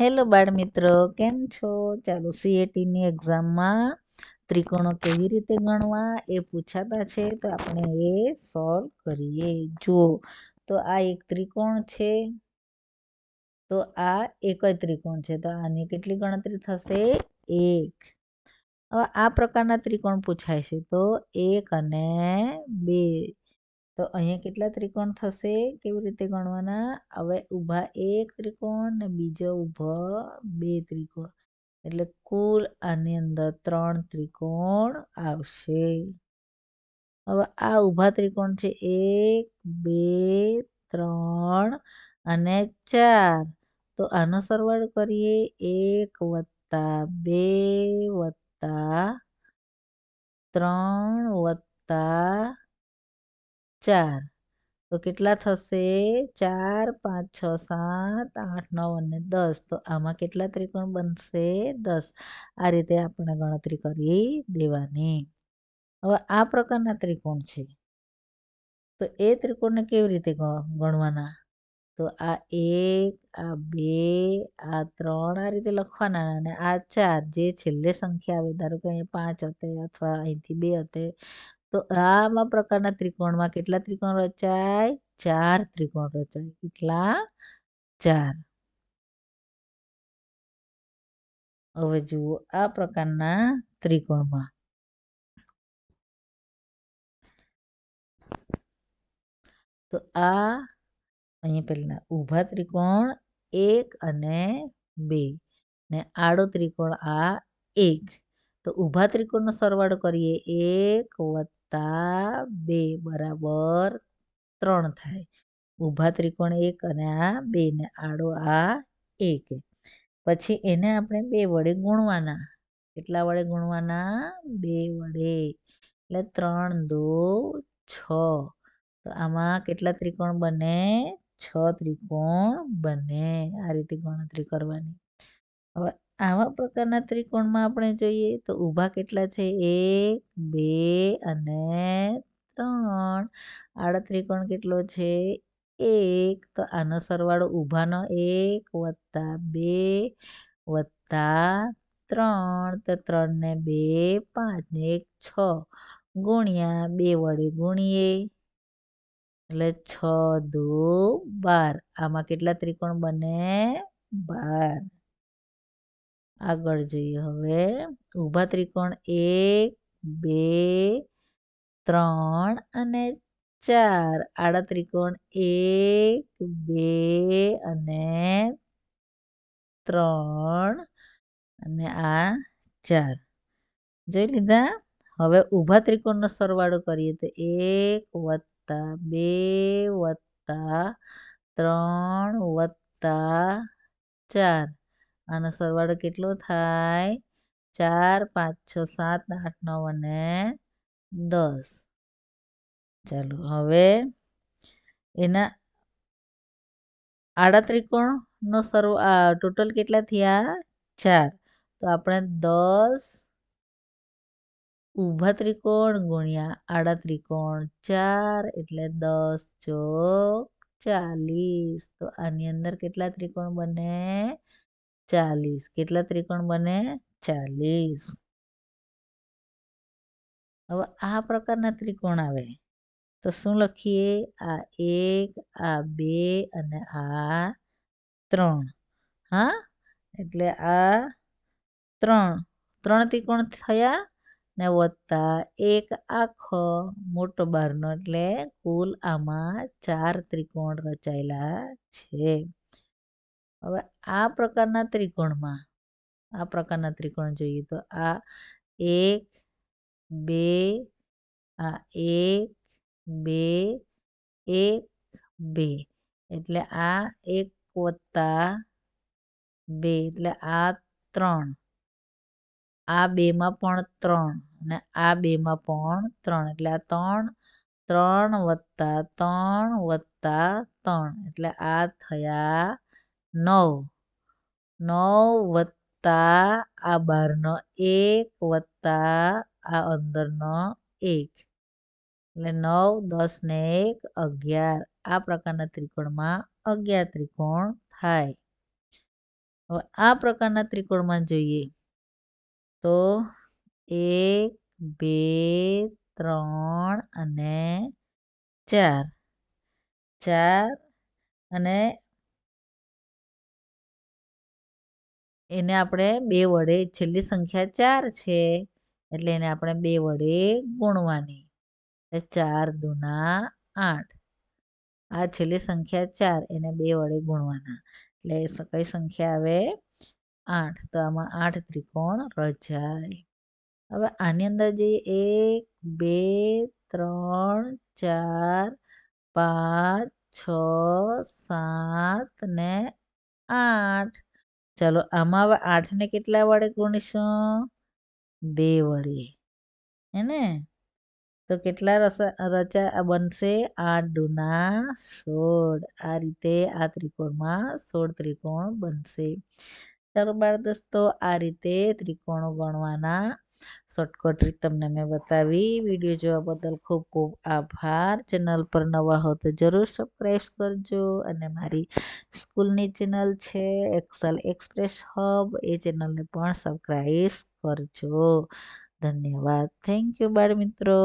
Hello બાળ મિત્રો કેમ છો? ચાલો સીએટીની એક્ઝામમાં ત્રિકોણો કેવી રીતે ગણવા એ પૂછાતા છે તો આપણે એ સોલ્વ કરીએ. જુઓ, તો આ એક ત્રિકોણ છે. તો આ એક જ ત્રિકોણ છે. તો આની કેટલી ગણતરી થશે? એક. હવે આ પ્રકારના ત્રિકોણ પૂછાય છે. તો એક અને બે. તો અહીંયા કેટલા ત્રિકોણ થશે? કેવી રીતે ગણવાના? હવે ઊભા એક ત્રિકોણ ને બીજો ઊભો બે ત્રિકોણ. એટલે કુલ આની અંદર ત્રણ ત્રિકોણ આવશે. હવે આ ઊભા ત્રિકોણ છે એક, બે, ત્રણ અને ચાર. તો આનો સરવાળો કરીએ. એક વત્તા બે વત્તા ત્રણ વત્તા ચાર. તો કેટલા થશે? ચાર, પાંચ, છ, સાત, આઠ, નવ અને દસ. તો આમાં કેટલા ત્રિકોણ બનશે? દસ. આ રીતે આપણે ગણતરી કરી દેવાની. હવે આ પ્રકારના ત્રિકોણ છે. તો એ ત્રિકોણને કેવી રીતે ગણવાના? તો આ એક, આ બે, આ ત્રણ આ રીતે લખવાના અને આ ચાર જે છેલ્લે સંખ્યા આવે, ધારો કે અહીંયા પાંચ હતે અથવા અહીંથી બે હતે તો આમાં પ્રકારના ત્રિકોણમાં કેટલા ત્રિકોણ રચાય? ચાર ત્રિકોણ રચાય. કેટલા? ચાર. હવે જુઓ આ પ્રકારના ત્રિકોણમાં. તો આ અહીંયા પહેલા ઊભા ત્રિકોણ એક અને બે ને આડો ત્રિકોણ આ એક. તો ઊભા ત્રિકોણનો સરવાળો કરીએ એક વત્તા બે બરાબર ત્રણ થાય. ઊભા ત્રિકોણ એક અને આ બે ને આડો આ એક. પછી એને આપણે બે વડે ગુણવાના. કેટલા વડે ગુણવાના? બે વડે. એટલે ત્રણ, દો, છ. તો આમાં કેટલા ત્રિકોણ બને? છ ત્રિકોણ બને. આ રીતે ગણતરી કરવાની. હવે આવા પ્રકારના ત્રિકોણમાં આપણે જોઈએ તો ઊભા કેટલા છે? એક, બે અને ત્રણ. આડા ત્રિકોણ કેટલો છે? એક. તો આનો સરવાળો ઊભાનો એક વત્તા બે વત્તા ત્રણ. તો ત્રણ ને બે પાંચ ને એક છ ગુણ્યા બે વડે ગુણીએ. એટલે છ દો બાર. આમાં કેટલા ત્રિકોણ બને? બાર. આગળ જોઈએ હવે. ઊભા ત્રિકોણ એક, બે, ત્રણ અને ચાર. આડા ત્રિકોણ એક, બે અને ત્રણ અને આ ચાર. જોઈ લીધા? હવે ઊભા ત્રિકોણનો સરવાળો કરીએ તો એક વત્તા બે વત્તા ત્રણ વત્તા ચાર. આનો સરવાળો કેટલો થાય? ચાર, પાંચ, છ, સાત, આઠ, નવ અને દસ. ચાલો, હવે એના આડા ત્રિકોણનો સર્વ ટોટલ કેટલા થયા? ચાર. તો આપણે દસ ઊભા ત્રિકોણ ગુણ્યા આડા ત્રિકોણ ચાર એટલે દસ ચોક ચાલીસ. તો આની અંદર કેટલા ત્રિકોણ બને? ચાલીસ. કેટલા ત્રિકોણ બને? ચાલીસ. હવે આ પ્રકારના ત્રિકોણ આવે. તો શું લખીએ? આ એક, આ બે અને આ ત્રણ. હા? એટલે આ ત્રણ. ત્રણ ત્રિકોણ થયા ને વત્તા એક આખો. મોટો બારનો એટલે કુલ આમાં ચાર ત્રિકોણ રચાયેલા છે. હવે આ પ્રકારના ત્રિકોણમાં, આ પ્રકારના ત્રિકોણ જોઈએ તો આ એક, બે, આ એક, બે એક, બે. એટલે આ એક વત્તા બે, એટલે આ ત્રણ. આ બેમાં પણ ત્રણ અને આ બેમાં પણ ત્રણ. એટલે આ ત્રણ ત્રણ વત્તા ત્રણ વત્તા ત્રણ. એટલે આ થયા નવ. નવ વત્તા આ બારનો એક વત્તા આ અંદરનો એક. એટલે નવ, દસ ને એક, અગિયાર. આ પ્રકારના ત્રિકોણમાં અગિયાર ત્રિકોણ થાય. હવે આ પ્રકારના ત્રિકોણમાં જોઈએ તો એક, બે, ત્રણ અને ચાર. ચાર અને એને આપણે બે વડે, છેલ્લી સંખ્યા ચાર છે, એટલે એને આપણે બે વડે ગુણવાની. ચાર દુના આઠ. આ છેલ્લી સંખ્યા ચાર, એને બે વડે ગુણવાના. એટલે કઈ સંખ્યા આવે? આઠ. તો આમાં આઠ ત્રિકોણ રચાય. હવે આની અંદર જોઈએ એક, બે, ત્રણ, ચાર, પાંચ, છ, સાત ને આઠ. ચાલો, આમાં હવે આઠને કેટલા વડે ગુણીશું? બે વડે. હે ને? તો કેટલા રચા બનશે? આઠ દુના સોળ. આ રીતે આ ત્રિકોણમાં સોળ ત્રિકોણ બનશે. ચાલો બાળ દોસ્તો, આ રીતે ત્રિકોણો ગણવાના શોર્ટકટ રીત તમને મેં બતાવી. વીડિયો જોવા બદલ ખૂબ ખૂબ આભાર. ચેનલ પર નવા હો તો જરૂર સબસ્ક્રાઈબ કરજો. અને મારી સ્કૂલની ચેનલ છે એક્સલ એક્સપ્રેસ હબ એ ચેનલને પણ સબસ્ક્રાઈબ કરજો. ધન્યવાદ. થેન્ક યુ બાળ મિત્રો.